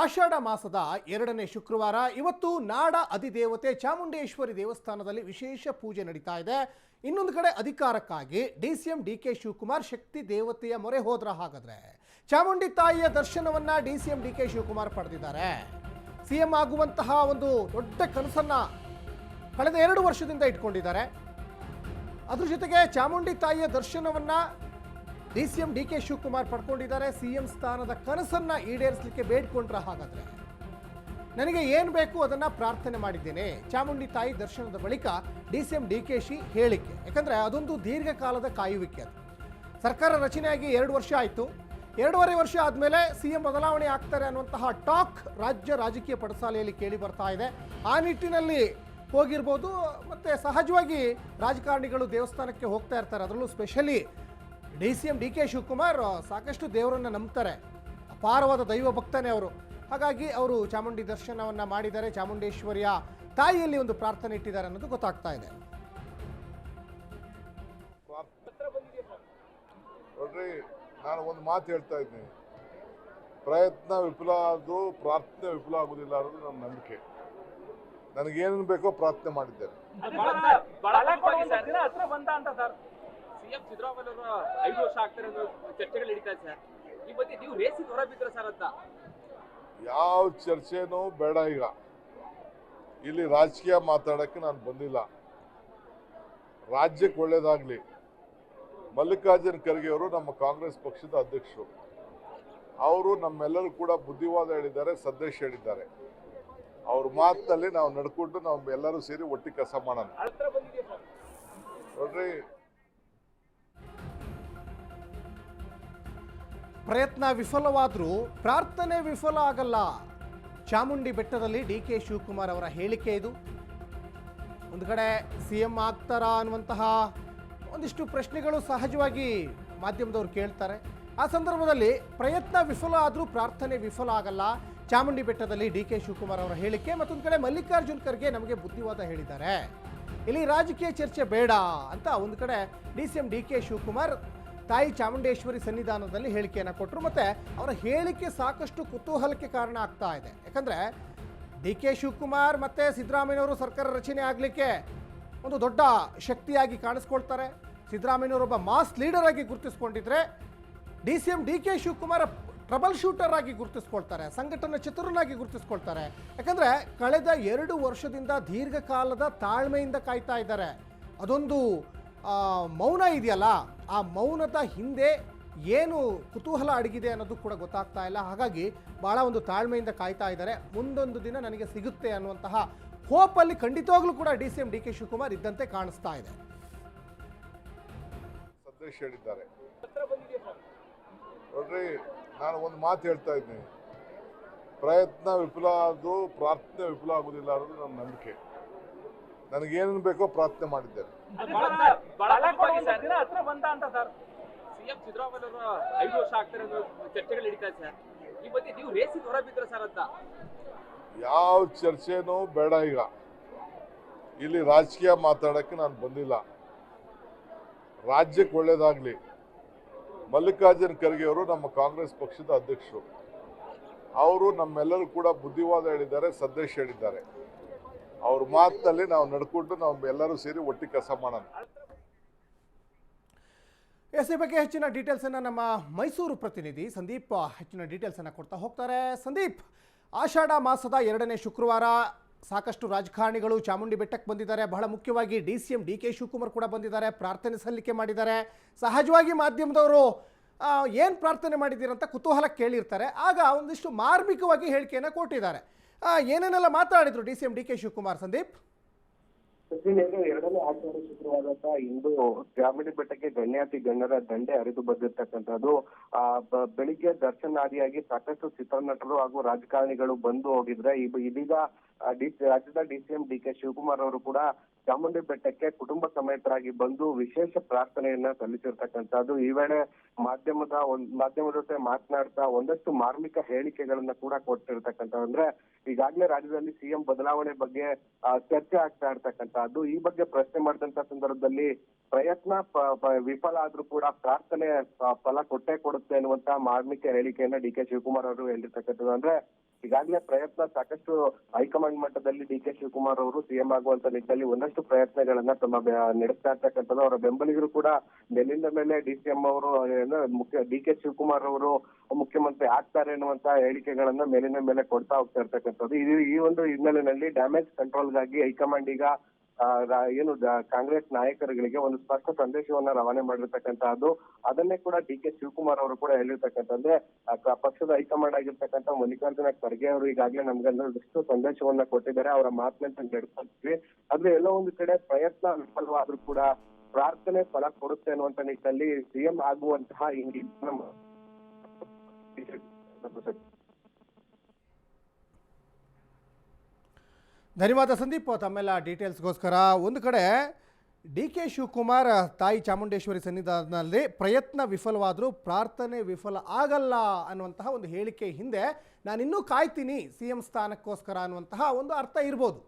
ಆಷಾಢ ಮಾಸದ ಎರಡನೇ ಶುಕ್ರವಾರ ಇವತ್ತು ನಾಡ ಅಧಿದೇವತೆ ಚಾಮುಂಡೇಶ್ವರಿ ದೇವಸ್ಥಾನದಲ್ಲಿ ವಿಶೇಷ ಪೂಜೆ ನಡೀತಾ ಇದೆ. ಇನ್ನೊಂದು ಕಡೆ ಅಧಿಕಾರಕ್ಕಾಗಿ D C M D K Shivakumar ಶಕ್ತಿ ದೇವತೆಯ ಮೊರೆ ಹೋದ್ರ ಹಾಗಾದ್ರೆ ಚಾಮುಂಡಿ ತಾಯಿಯ ದರ್ಶನವನ್ನ D C M D K Shivakumar ಪಡೆದಿದ್ದಾರೆ. ಸಿಎಂ ಆಗುವಂತಹ ಒಂದು ದೊಡ್ಡ ಕನಸನ್ನ ಕಳೆದ ಎರಡು ವರ್ಷದಿಂದ ಇಟ್ಕೊಂಡಿದ್ದಾರೆ. ಅದ್ರ ಜೊತೆಗೆ ಚಾಮುಂಡಿ ತಾಯಿಯ ದರ್ಶನವನ್ನ D C D K Shivakumar ಪಡ್ಕೊಂಡಿದ್ದಾರೆ. CM ಸ್ಥಾನದ ಕನಸನ್ನ ಈಡೇರಿಸಲಿಕ್ಕೆ ಬೇಡ್ಕೊಂಡ್ರ ಹಾಗಾದ್ರೆ? ನನಗೆ ಏನು ಬೇಕು ಅದನ್ನ ಪ್ರಾರ್ಥನೆ ಮಾಡಿದ್ದೇನೆ. ಚಾಮುಂಡಿ ತಾಯಿ ದರ್ಶನದ ಬಳಿಕ D C D K Shi ಹೇಳಿಕೆ. ಯಾಕಂದ್ರೆ ಅದೊಂದು ದೀರ್ಘಕಾಲದ ಕಾಯುವಿಕೆ ಅದು. ಸರ್ಕಾರ ರಚನೆಯಾಗಿ ಎರಡು ವರ್ಷ ಆಯಿತು. ಎರಡೂವರೆ ವರ್ಷ ಆದಮೇಲೆ ಸಿ ಎಂ ಬದಲಾವಣೆ ಆಗ್ತಾರೆ ಅನ್ನುವಂತಹ ಟಾಕ್ ರಾಜ್ಯ ರಾಜಕೀಯ ಪಡಸಾಲೆಯಲ್ಲಿ ಕೇಳಿ ಬರ್ತಾ ಇದೆ. ಆ ನಿಟ್ಟಿನಲ್ಲಿ ಹೋಗಿರ್ಬೋದು. ಮತ್ತು ಸಹಜವಾಗಿ ರಾಜಕಾರಣಿಗಳು ದೇವಸ್ಥಾನಕ್ಕೆ ಹೋಗ್ತಾ ಇರ್ತಾರೆ. ಅದರಲ್ಲೂ specially D C M D K Shivakumar ಸಾಕಷ್ಟು ದೇವರನ್ನು ನಂಬ್ತಾರೆ. ಅಪಾರವಾದ ದೈವ ಭಕ್ತನೇ ಅವರು. ಹಾಗಾಗಿ ಅವರು ಚಾಮುಂಡಿ ದರ್ಶನವನ್ನು ಮಾಡಿದ್ದಾರೆ. ಚಾಮುಂಡೇಶ್ವರಿಯ ತಾಯಿಯಲ್ಲಿ ಒಂದು ಪ್ರಾರ್ಥನೆ ಇಟ್ಟಿದ್ದಾರೆ ಅನ್ನೋದು ಗೊತ್ತಾಗ್ತಾ ಇದೆ. ನೋಡ್ರಿ ನಾನು ಒಂದು ಮಾತು ಹೇಳ್ತಾ ಇದ್ದೀನಿ. ಪ್ರಯತ್ನ ವಿಫಲ ಆದರೂ ಪ್ರಾರ್ಥನೆ ವಿಫಲ ಆಗೋದಿಲ್ಲ ಅನ್ನೋದು ನನ್ನ ನಂಬಿಕೆ. ನನಗೇನೇನು ಬೇಕೋ ಪ್ರಾರ್ಥನೆ ಮಾಡಿದ್ದೇನೆ. ಸಿಎಂ ಸಿದ್ದರಾಮಯ್ಯ ಅವರು ಐದು ವರ್ಷ ಆಗ್ತಾರೆ ಅನ್ನೋ ಚರ್ಚೆಗಳು ನಡೀತಾ ಇದೆ ಸರ್. ಈ ಬಗ್ಗೆ ನೀವು ರೇಸಿಗೆ ಹೊರ ಬಿದ್ರ ಸರ್ ಅಂತ. ಯಾವ ಚರ್ಚೆನೂ ಬೇಡ ಈಗ. ಇಲ್ಲಿ ರಾಜಕೀಯ ಮಾತಾಡೋಕ್ಕೆ ನಾನು ಬಂದಿಲ್ಲ. ರಾಜ್ಯಕ್ಕೆ ಒಳ್ಳೇದಾಗಲಿ. ಮಲ್ಲಿಕಾರ್ಜುನ್ ಖರ್ಗೆ ಅವರು ನಮ್ಮ ಕಾಂಗ್ರೆಸ್ ಪಕ್ಷದ ಅಧ್ಯಕ್ಷರು. ಅವರು ನಮ್ಮೆಲ್ಲರೂ ಕೂಡ ಬುದ್ಧಿವಾದ ಹೇಳಿದ್ದಾರೆ ಸಂದೇಶ ಹೇಳಿದ್ದಾರೆ. ಅವ್ರ ಮಾತಲ್ಲಿ ನಾವು ನಡ್ಕೊಂಡು ನಾವು ಎಲ್ಲರೂ ಸೇರಿ ಒಟ್ಟಿಗೆ ಕೆಲಸ ಮಾಡೋಣ. ನೋಡ್ರಿ ಪ್ರಯತ್ನ ವಿಫಲವಾದರೂ ಪ್ರಾರ್ಥನೆ ವಿಫಲ ಆಗಲ್ಲ. ಚಾಮುಂಡಿ ಬೆಟ್ಟದಲ್ಲಿ ಡಿ ಕೆ ಶಿವಕುಮಾರ್ ಅವರ ಹೇಳಿಕೆ ಇದು. ಒಂದು ಕಡೆ ಸಿ ಎಂ ಆಗ್ತಾರಾ ಅನ್ನುವಂತಹ ಒಂದಿಷ್ಟು ಪ್ರಶ್ನೆಗಳು ಸಹಜವಾಗಿ ಮಾಧ್ಯಮದವರು ಕೇಳ್ತಾರೆ. ಆ ಸಂದರ್ಭದಲ್ಲಿ ಪ್ರಯತ್ನ ವಿಫಲ ಆದರೂ ಪ್ರಾರ್ಥನೆ ವಿಫಲ ಆಗಲ್ಲ. ಚಾಮುಂಡಿ ಬೆಟ್ಟದಲ್ಲಿ ಡಿ ಕೆ ಶಿವಕುಮಾರ್ ಅವರ ಹೇಳಿಕೆ ಮತ್ತೊಂದು ಕಡೆ ಮಲ್ಲಿಕಾರ್ಜುನ್ ಖರ್ಗೆ ನಮಗೆ ಬುದ್ಧಿವಾದ ಹೇಳಿದ್ದಾರೆ. ಇಲ್ಲಿ ರಾಜಕೀಯ ಚರ್ಚೆ ಬೇಡ ಅಂತ ಒಂದು ಕಡೆ D C M D K Shivakumar ತಾಯಿ ಚಾಮುಂಡೇಶ್ವರಿ ಸನ್ನಿಧಾನದಲ್ಲಿ ಹೇಳಿಕೆಯನ್ನು ಕೊಟ್ಟರು ಮತ್ತು ಅವರ ಹೇಳಿಕೆ ಸಾಕಷ್ಟು ಕುತೂಹಲಕ್ಕೆ ಕಾರಣ ಆಗ್ತಾ ಇದೆ. ಯಾಕಂದರೆ ಡಿ ಕೆ ಶಿವಕುಮಾರ್ ಮತ್ತು ಸಿದ್ದರಾಮಯ್ಯವರು ಸರ್ಕಾರ ರಚನೆ ಆಗಲಿಕ್ಕೆ ಒಂದು ದೊಡ್ಡ ಶಕ್ತಿಯಾಗಿ ಕಾಣಿಸ್ಕೊಳ್ತಾರೆ. ಸಿದ್ದರಾಮಯ್ಯನವರೊಬ್ಬ ಮಾಸ್ ಲೀಡರ್ ಆಗಿ ಗುರುತಿಸ್ಕೊಂಡಿದ್ರೆ D C M D K Shivakumar trouble shooter ಆಗಿ ಗುರುತಿಸ್ಕೊಳ್ತಾರೆ, ಸಂಘಟನಾ ಚತುರನಾಗಿ ಗುರುತಿಸ್ಕೊಳ್ತಾರೆ. ಯಾಕಂದರೆ ಕಳೆದ ಎರಡು ವರ್ಷದಿಂದ ದೀರ್ಘಕಾಲದ ತಾಳ್ಮೆಯಿಂದ ಕಾಯ್ತಾ ಇದ್ದಾರೆ. ಅದೊಂದು ಮೌನ ಇದೆಯಲ್ಲ, ಆ ಮೌನದ ಹಿಂದೆ ಏನು ಕುತೂಹಲ ಅಡಗಿದೆ ಅನ್ನೋದು ಕೂಡ ಗೊತ್ತಾಗ್ತಾ ಇಲ್ಲ. ಹಾಗಾಗಿ ಭಾಳ ಒಂದು ತಾಳ್ಮೆಯಿಂದ ಕಾಯ್ತಾ ಇದ್ದಾರೆ. ಮುಂದೊಂದು ದಿನ ನನಗೆ ಸಿಗುತ್ತೆ ಅನ್ನುವಂತಹ ಹೋಪಲ್ಲಿ ಖಂಡಿತವಾಗ್ಲೂ ಕೂಡ D C M D K Shivakumar ಇದ್ದಂತೆ ಕಾಣಿಸ್ತಾ ಇದೆ. ಹೇಳಿದ್ದಾರೆ. ನೋಡ್ರಿ, ನಾನು ಒಂದು ಮಾತು ಹೇಳ್ತಾ ಇದ್ದೀನಿ. ಪ್ರಯತ್ನ ವಿಫಲ ಆದರೂ ಪ್ರಾರ್ಥನೆ ವಿಫಲ ಆಗೋದಿಲ್ಲ ಅನ್ನೋದು ನನ್ನ ನಂಬಿಕೆ. ನನಗೇನೇನು ಬೇಕೋ ಪ್ರಾರ್ಥನೆ ಮಾಡಿದ್ದೇನೆ ಹತ್ರ ಬಂದ ಅಂತ ಸರ್. ಸಿಎಂ ಸಿದ್ದರಾಮಯ್ಯ ಅವರು ಐದು ವರ್ಷ ಆಗ್ತಾರೆ ಚರ್ಚೆಗಳು ನಡೀತಾ ಸರ್. ಈ ಬಗ್ಗೆ ನೀವು ರೇಸಿಗೆ ಹೊರ ಬಿದ್ರ ಸರ್ ಅಂತ. ಯಾವ ಚರ್ಚೆನೂ ಬೇಡ ಈಗ. ಇಲ್ಲಿ ರಾಜಕೀಯ ಮಾತಾಡಕ್ಕೆ ನಾನು ಬಂದಿಲ್ಲ. ರಾಜ್ಯಕ್ಕೆ ಒಳ್ಳೇದಾಗ್ಲಿ. ಮಲ್ಲಿಕಾರ್ಜುನ್ ಖರ್ಗೆ ಅವರು ನಮ್ಮ ಕಾಂಗ್ರೆಸ್ ಪಕ್ಷದ ಅಧ್ಯಕ್ಷರು. ಅವರು ನಮ್ಮೆಲ್ಲರೂ ಕೂಡ ಬುದ್ಧಿವಾದ ಹೇಳಿದ್ದಾರೆ ಸಂದೇಶ ಹೇಳಿದ್ದಾರೆ. ಅವ್ರ ಮಾತಲ್ಲಿ ನಾವು ನಡ್ಕೊಂಡು ನಾವು ಎಲ್ಲರೂ ಸೇರಿ ಒಟ್ಟಿಗೆ ಕೆಲಸ ಮಾಡೋಣ. ಎಸ್ ಈ ಬಗ್ಗೆ ಹೆಚ್ಚಿನ ಡೀಟೇಲ್ಸ್ ಅನ್ನ ನಮ್ಮ ಮೈಸೂರು ಪ್ರತಿನಿಧಿ ಸಂದೀಪ್ ಹೆಚ್ಚಿನ ಡೀಟೇಲ್ಸ್ ಅನ್ನ ಕೊಡ್ತಾ ಹೋಗ್ತಾರೆ. ಸಂದೀಪ್, ಆಷಾಢ ಮಾಸದ ಎರಡನೇ ಶುಕ್ರವಾರ ಸಾಕಷ್ಟು ರಾಜಕಾರಣಿಗಳು ಚಾಮುಂಡಿ ಬೆಟ್ಟಕ್ಕೆ ಬಂದಿದ್ದಾರೆ. ಬಹಳ ಮುಖ್ಯವಾಗಿ D C M D K Shivakumar ಕೂಡ ಬಂದಿದ್ದಾರೆ. ಪ್ರಾರ್ಥನೆ ಸಲ್ಲಿಕೆ ಮಾಡಿದ್ದಾರೆ. ಸಹಜವಾಗಿ ಮಾಧ್ಯಮದವರು ಏನು ಪ್ರಾರ್ಥನೆ ಮಾಡಿದ್ದೀರಂತ ಕುತೂಹಲ ಕೇಳಿರ್ತಾರೆ. ಆಗ ಒಂದಿಷ್ಟು ಮಾರ್ಮಿಕವಾಗಿ ಹೇಳಿಕೆಯನ್ನು ಕೊಟ್ಟಿದ್ದಾರೆ. ಏನೇನೆಲ್ಲ ಮಾತಾಡಿದ್ರು D C D K Shivakumar, Sandeep? ಎರಡನೇ ಆಷಾಢ ಶುಕ್ರವಾರ ಇಂದು ಚಾಮುಂಡಿ ಬೆಟ್ಟಕ್ಕೆ ಗಣ್ಯಾತಿ ಗಣ್ಯರ ದಂಡೆ ಹರಿದು ಬಂದಿರ್ತಕ್ಕಂಥದ್ದು. ಆ ಬೆಳಿಗ್ಗೆ ದರ್ಶನಾದಿಯಾಗಿ ಸಾಕಷ್ಟು ಚಿತ್ರನಟರು ಹಾಗೂ ರಾಜಕಾರಣಿಗಳು ಬಂದು ಹೋಗಿದ್ರೆ ಇದೀಗ ರಾಜ್ಯದ ಡಿಸಿಎಂ ಡಿ ಕೆ ಶಿವಕುಮಾರ್ ಅವರು ಕೂಡ ಚಾಮುಂಡಿ ಬೆಟ್ಟಕ್ಕೆ ಕುಟುಂಬ ಸಮೇತರಾಗಿ ಬಂದು ವಿಶೇಷ ಪ್ರಾರ್ಥನೆಯನ್ನ ಸಲ್ಲಿಸಿರ್ತಕ್ಕಂಥದ್ದು. ಈ ವೇಳೆ ಮಾಧ್ಯಮದ ಒಂದ್, ಮಾಧ್ಯಮದ ಜೊತೆ ಮಾತನಾಡ್ತಾ ಒಂದಷ್ಟು ಮಾರ್ಮಿಕ ಹೇಳಿಕೆಗಳನ್ನ ಕೂಡ ಕೊಟ್ಟಿರ್ತಕ್ಕಂಥ ಅಂದ್ರೆ ಈಗಾಗಲೇ ರಾಜ್ಯದಲ್ಲಿ ಸಿಎಂ ಬದಲಾವಣೆ ಬಗ್ಗೆ ಚರ್ಚೆ ಆಗ್ತಾ ಇರ್ತಕ್ಕಂಥದ್ದು. ಈ ಬಗ್ಗೆ ಪ್ರಶ್ನೆ ಮಾಡಿದಂತ ಸಂದರ್ಭದಲ್ಲಿ ಪ್ರಯತ್ನ ವಿಫಲ ಆದ್ರೂ ಕೂಡ ಪ್ರಾರ್ಥನೆ ಫಲ ಕೊಟ್ಟೇ ಕೊಡುತ್ತೆ ಅನ್ನುವಂತ ಮಾರ್ಮಿಕ ಹೇಳಿಕೆಯನ್ನ ಡಿ ಕೆ ಶಿವಕುಮಾರ್ ಅವರು ಹೇಳಿರ್ತಕ್ಕಂಥದ್ದು. ಅಂದ್ರೆ ಈಗಾಗಲೇ ಪ್ರಯತ್ನ ಸಾಕಷ್ಟು ಹೈಕಮಾಂಡ್ ಮಟ್ಟದಲ್ಲಿ ಡಿ ಕೆ ಶಿವಕುಮಾರ್ ಅವರು ಸಿಎಂ ಆಗುವಂತ ನಿಟ್ಟಿನಲ್ಲಿ ಒಂದಷ್ಟು ಪ್ರಯತ್ನಗಳನ್ನ ತಮ್ಮ ನಡೆಸ್ತಾ ಇರ್ತಕ್ಕಂಥದ್ದು. ಅವರ ಬೆಂಬಲಿಗರು ಕೂಡ ಬೆಲ್ಲಿಂದ ಮೇಲೆ ಡಿ ಸಿ ಎಂ ಅವರು ಮುಖ್ಯ, ಡಿ ಕೆ ಶಿವಕುಮಾರ್ ಅವರು ಮುಖ್ಯಮಂತ್ರಿ ಆಗ್ತಾರೆ ಅನ್ನುವಂತ ಹೇಳಿಕೆಗಳನ್ನ ಮೇಲಿನ ಮೇಲೆ ಕೊಡ್ತಾ ಹೋಗ್ತಾ ಇರ್ತಕ್ಕಂಥದ್ದು. ಈ ಒಂದು ಹಿನ್ನೆಲೆಯಲ್ಲಿ ಡ್ಯಾಮೇಜ್ ಕಂಟ್ರೋಲ್ಗಾಗಿ ಹೈಕಮಾಂಡ್ ಈಗ ಏನು ಕಾಂಗ್ರೆಸ್ ನಾಯಕರುಗಳಿಗೆ ಒಂದು ಸ್ಪಷ್ಟ ಸಂದೇಶವನ್ನ ರವಾನೆ ಮಾಡಿರ್ತಕ್ಕಂತಹದ್ದು. ಅದನ್ನೇ ಕೂಡ ಡಿ ಕೆ ಶಿವಕುಮಾರ್ ಅವರು ಕೂಡ ಹೇಳಿರ್ತಕ್ಕಂಥದ್ದೇ ಪಕ್ಷದ ಹೈಕಮಾಂಡ್ ಆಗಿರ್ತಕ್ಕಂಥ ಮಲ್ಲಿಕಾರ್ಜುನ ಖರ್ಗೆ ಅವರು ಈಗಾಗಲೇ ನಮ್ಗೆಲ್ಲಷ್ಟು ಸಂದೇಶವನ್ನ ಕೊಟ್ಟಿದ್ದಾರೆ. ಅವರ ಮಾತನ್ನ ನಡ್ಕೊಳ್ತೀವಿ ಆದ್ರೆ ಎಲ್ಲೋ ಒಂದು ಕಡೆ ಪ್ರಯತ್ನ ವಿಫಲವಾದ್ರೂ ಕೂಡ ಪ್ರಾರ್ಥನೆ ಫಲ ಕೊಡುತ್ತೆ ಅನ್ನುವಂತ ನಿಟ್ಟಿನಲ್ಲಿ ಸಿಎಂ ಆಗುವಂತಹ ಹಿಂಗೆ ಧನ್ಯವಾದ ಸಂದೀಪ್. ತಮ್ಮೆಲ್ಲ ಡೀಟೇಲ್ಸ್ಗೋಸ್ಕರ ಒಂದು ಕಡೆ ಡಿ ಕೆ ಶಿವಕುಮಾರ್, ತಾಯಿ ಚಾಮುಂಡೇಶ್ವರಿ ಸನ್ನಿಧಾನದಲ್ಲಿ ಪ್ರಯತ್ನ ವಿಫಲವಾದರೂ ಪ್ರಾರ್ಥನೆ ವಿಫಲ ಆಗಲ್ಲ ಅನ್ನುವಂತಹ ಒಂದು ಹೇಳಿಕೆ ಹಿಂದೆ ನಾನಿನ್ನೂ ಕಾಯ್ತೀನಿ ಸಿ ಎಂ ಸ್ಥಾನಕ್ಕೋಸ್ಕರ ಅನ್ನುವಂತಹ ಒಂದು ಅರ್ಥ ಇರ್ಬೋದು.